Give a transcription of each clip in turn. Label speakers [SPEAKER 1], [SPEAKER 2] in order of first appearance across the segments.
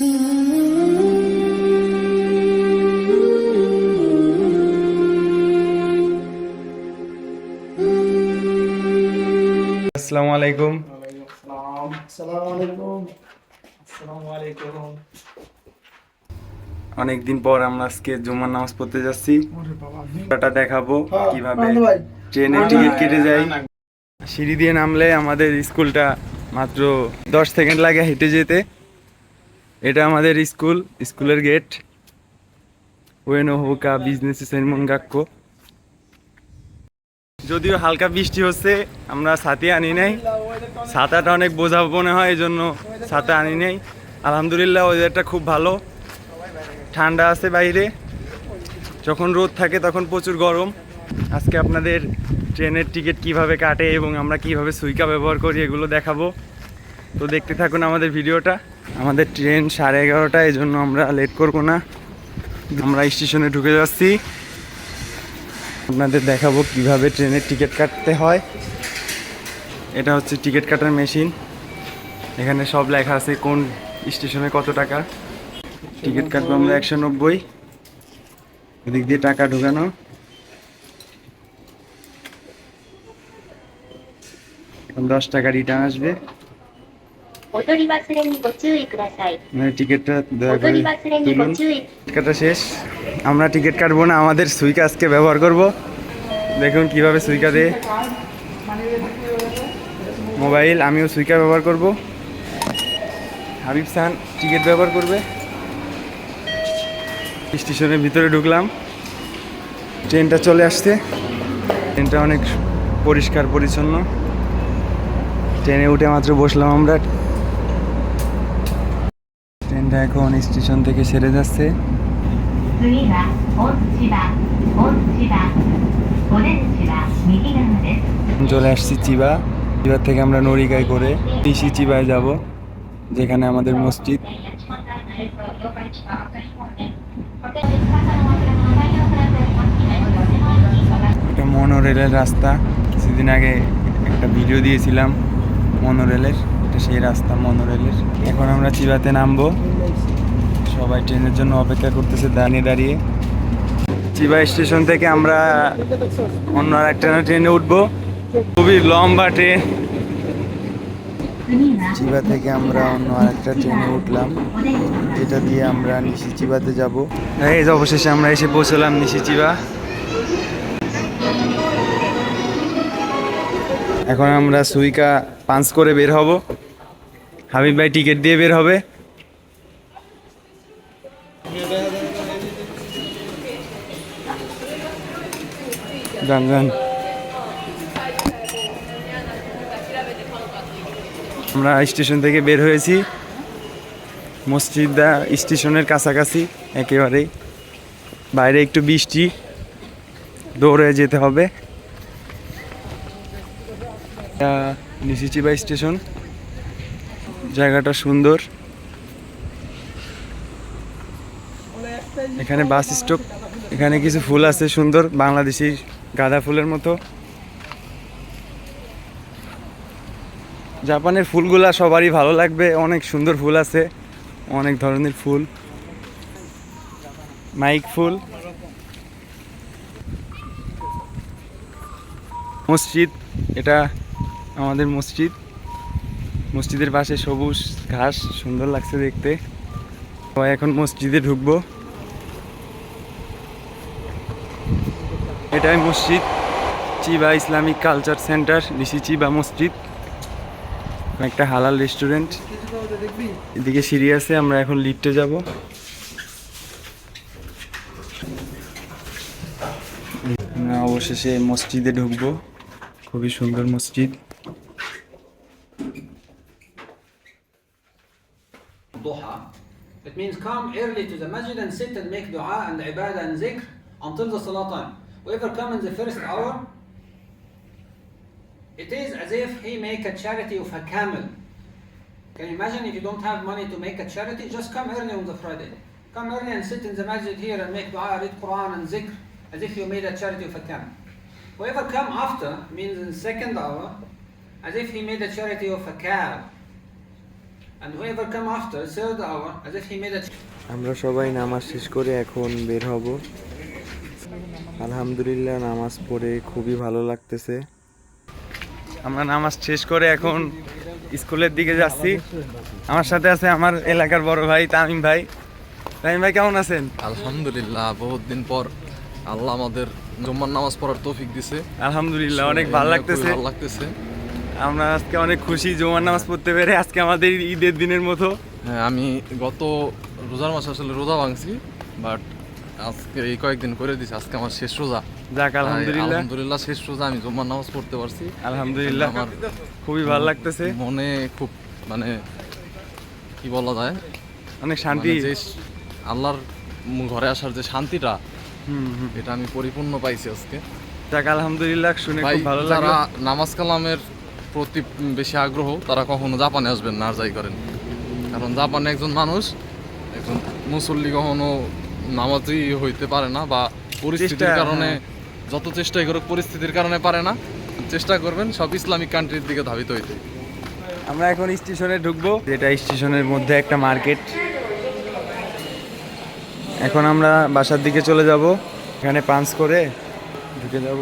[SPEAKER 1] আসসালামু আলাইকুম। অনেকদিন পর আমরা আজকে জুমার নামাজ পড়তে যাচ্ছি। ওটা দেখাবো
[SPEAKER 2] হ্যাঁ,
[SPEAKER 1] কীভাবে ট্রেনের টিকিট কেটে যাই সিঁড়ি দিয়ে নামলে আমাদের স্কুলটা মাত্র দশ সেকেন্ড লাগে হেঁটে যেতে। এটা আমাদের স্কুল, স্কুলের গেট ওয়েনো হোকা বিজনেস সেনমঙ্গাক্য যদিও হালকা বৃষ্টি হচ্ছে, আমরা ছাতি আনি নাই। ছাতাটা অনেক বোঝা মনে হয় এই জন্য ছাতা আনি নাই। আলহামদুলিল্লাহ ওয়েদারটা খুব ভালো। ঠান্ডা আছে বাইরে। যখন রোদ থাকে, তখন প্রচুর গরম। আজকে আপনাদের ট্রেনের টিকিট কীভাবে কাটে এবং আমরা কীভাবে সুইকা ব্যবহার করি, এগুলো দেখাবো। তো দেখতে থাকুন আমাদের ভিডিওটা। আমাদের ট্রেন সাড়ে এগারোটা এই জন্য আমরা লেট করব না। আমরা স্টেশনে ঢুকে যাচ্ছি। আপনাদের দেখাবো কীভাবে ট্রেনের টিকিট কাটতে হয়। এটা হচ্ছে টিকিট কাটার মেশিন। এখানে সব লেখা আছে কোন স্টেশনে কত টাকা। টিকিট কাটবো আমরা একশো নব্বই। এদিক দিয়ে টাকা ঢোকানো। দশ টাকা রিটার্ন আসবে।
[SPEAKER 3] お取り忘れにご注意ください。
[SPEAKER 1] মানে টিকিটটা
[SPEAKER 3] お
[SPEAKER 1] দয়া
[SPEAKER 3] 取
[SPEAKER 1] করে
[SPEAKER 3] り忘れに
[SPEAKER 1] তুলুন
[SPEAKER 3] ご注意。
[SPEAKER 1] টিকিট কাটা শেষ আমরা টিকিট কাটবো না আমাদের সুইকা আজকে ব্যবহার করব দেখুন কিভাবে সুইকা দিয়ে মোবাইল আমিও সুইকা ব্যবহার করব হাবিব সান টিকিট ব্যবহার করবে স্টেশনের ভিতরে ঢুকলাম ট্রেনটা চলে আসছে ট্রেনটা অনেক পরিষ্কার পরিচ্ছন্ন ট্রেনে উঠে মাত্র বসলাম আমরা ট্রেনটা এখন স্টেশন থেকে সেরে যাচ্ছে। চলে আসছি চিবা। চিবার থেকে আমরা নড়িগাই করে তিসি চিবায় যাব যেখানে আমাদের মসজিদ। মনোরেলের রাস্তা। কিছুদিন আগে একটা ভিডিও দিয়েছিলাম মনোরেলের একটা সেই রাস্তা মনোরেলের। এখন আমরা চিবাতে নামবো। সবাই ট্রেনের জন্য অপেক্ষা করতেছে দাঁড়িয়ে দাঁড়িয়ে। চিবা স্টেশন থেকে আমরা অন্য আর একটা ট্রেনে উঠবো। খুবই লম্বা ট্রেন। চিবা থেকে আমরা অন্য আর একটা ট্রেনে উঠলাম। যেটা দিয়ে আমরা নিশি চিবাতে যাব। এই অবশেষে আমরা এসে পৌঁছলাম নিশি চিবা। এখন আমরা সুইকা পাঞ্চ করে বের হব। হাবিব ভাই টিকিট দিয়ে বের হবে। যান যান। আমরা স্টেশন থেকে বের হয়েছি। মসজিদা স্টেশনের কাছাকাছি, একেবারেই। বাইরে একটু বৃষ্টি। দৌড়ে যেতে হবে। এটা নিশিচিবা স্টেশন। জায়গাটা সুন্দর। এখানে বাস স্টপ, এখানে কিছু ফুল আছে সুন্দর, বাংলাদেশি গাঁদা ফুলের মতো। জাপানের ফুলগুলা সবারই ভালো লাগবে, অনেক সুন্দর ফুল আছে, অনেক ধরনের ফুল। মাইক ফুল। মসজিদ, এটা আমাদের মসজিদ। মসজিদের পাশে সবুজ ঘাস, সুন্দর লাগছে দেখতে। এখন মসজিদে ঢুকবো। এটাই মসজিদ, Chiba Islamic culture centre, Rishi Chiba মসজিদ। একটা হালাল রেস্টুরেন্ট। এদিকে সিঁড়ি আছে, আমরা এখন লিফটে যাব। অবশেষে মসজিদে ঢুকবো। খুবই সুন্দর মসজিদ।
[SPEAKER 4] Duha. It means come early to the masjid and sit and make dua and ibadah and zikr until the salah time. Whoever come in the first hour, it is as if he make a charity of a camel. Can you imagine if you don't have money to make a charity? Just come early on the Friday. Come early and sit in the masjid here and make dua, read Quran and zikr as if you made a charity of a camel. Whoever come after means in the second hour as if he made a charity of a cow. And whoever come after, third hour, as if he made a
[SPEAKER 1] আমরা সবাই নামাজ শেষ করে এখন বের হব। আলহামদুলিল্লাহ নামাজ পড়ে খুবই ভালো লাগতেছে। আমরা নামাজ শেষ করে এখন স্কুলের দিকে যাচ্ছি। আমার সাথে আছে আমার এলাকার বড় ভাই তামিম ভাই। তামিম ভাই কেমন আছেন?
[SPEAKER 5] আলহামদুলিল্লাহ বহুত দিন পর আল্লাহ আমাদের জুম্মার নামাজ পড়ার তৌফিক দিছে।
[SPEAKER 1] আলহামদুলিল্লাহ অনেক ভালো লাগতেছে।
[SPEAKER 5] ভালো লাগতেছে।
[SPEAKER 1] আমরা আজকে অনেক খুশি জুমার নামাজ পড়তে পেরে আজকে আমাদের ঈদের দিনের মতো।
[SPEAKER 5] হ্যাঁ আমি গত রোজার মাসে আসলে রোজা ভাঙছি বাট আজকে এই কয়েকদিন করে দিছি আজকে আমার শেষ রোজা।
[SPEAKER 1] যাক আলহামদুলিল্লাহ।
[SPEAKER 5] আলহামদুলিল্লাহ শেষ রোজা আমি জুম্মার নামাজ পড়তে পারছি।
[SPEAKER 1] আলহামদুলিল্লাহ।
[SPEAKER 5] আমার
[SPEAKER 1] খুবই ভালো লাগতেছে।
[SPEAKER 5] মনে খুব মানে কি বলা যায়?
[SPEAKER 1] অনেক শান্তি।
[SPEAKER 5] মানে যে আল্লাহর ঘরে আসার যে শান্তিটা এটা আমি পরিপূর্ণ পাইছি আজকে।
[SPEAKER 1] যাক আলহামদুলিল্লাহ শুনে খুব ভালো লাগল।
[SPEAKER 5] নামাজ কালামের প্রতি বেশি আগ্রহ তারা কখনো জাপানে আসবেন না আর যাই করেন। কারণ জাপানে একজন মানুষ একজন মুসল্লি কখনো নামাজি হইতে পারে না বা পরিস্থিতির কারণে
[SPEAKER 1] হ্যাঁ।
[SPEAKER 5] যত চেষ্টাই করুক পরিস্থিতির কারণে পারে না। চেষ্টা করবেন সব ইসলামিক কান্ট্রির দিকে ধাবিত হইতে।
[SPEAKER 1] আমরা এখন স্টেশনে ঢুকবো। যেটা স্টেশনের মধ্যে একটা মার্কেট। এখন আমরা বাসার দিকে চলে যাব। এখানে পাঞ্চ করে ঢুকে যাব।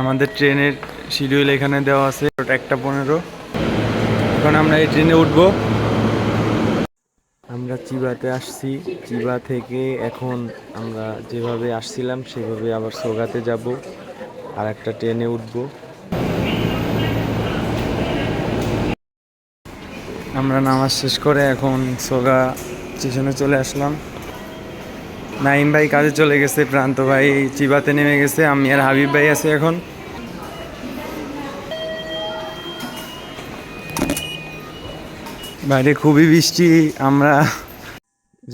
[SPEAKER 1] আমাদের ট্রেনের শিডিউল এখানে দেওয়া আছে ওটা একটা পনেরো। এখন আমরা এই ট্রেনে উঠবো। আমরা চিবাতে আসছি। চিবা থেকে এখন আমরা যেভাবে আসছিলাম, সেভাবে আবার সোগাতে যাব আর একটা ট্রেনে উঠবো। আমরা নামাজ শেষ করে এখন সোগা স্টেশনে চলে আসলাম। নাইম ভাই কাজে চলে গেছে, প্রান্ত ভাই চিবাতে নেমে গেছে, আমি আর হাবিব ভাই আছি এখন। বাইরে খুবই বৃষ্টি, আমরা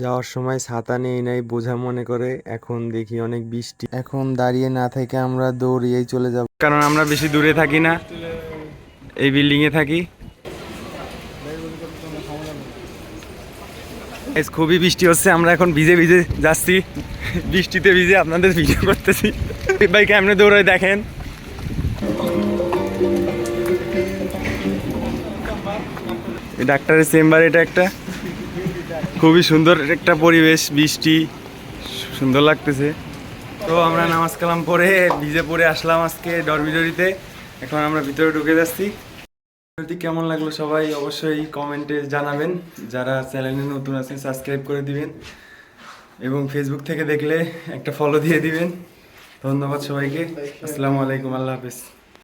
[SPEAKER 1] যাওয়ার সময় ছাতা নেই নাই, বোঝা মনে করে এখন দেখি অনেক বৃষ্টি। এখন দাঁড়িয়ে না থেকে আমরা দৌড়িয়েই চলে যাব। কারণ আমরা বেশি দূরে থাকি না, এই বিল্ডিং এ থাকি। Guys, খুবই বৃষ্টি হচ্ছে আমরা এখন ভিজে ভিজে যাচ্ছি। বৃষ্টিতে ভিজে আপনাদের ভিডিও করতেছি। ভাই কেমনে দৌড়ায় দেখেন। ডাক্তারের চেম্বার এটা একটা। খুবই সুন্দর একটা পরিবেশ বৃষ্টি সুন্দর লাগতেছে। তো আমরা নামাজ কালাম পরে ভিজে পরে আসলাম আজকে ডরমিডরিতে এখন আমরা ভিতরে ঢুকে যাচ্ছি। কেমন লাগল সবাই অবশ্যই কমেন্টে জানাবেন। যারা চ্যানেলে নতুন আছেন সাবস্ক্রাইব করে দিবেন এবং ফেসবুক থেকে দেখলে একটা ফলো দিয়ে দিবেন। ধন্যবাদ সবাইকে। আসসালামু আলাইকুম আল্লাহ হাফেজ।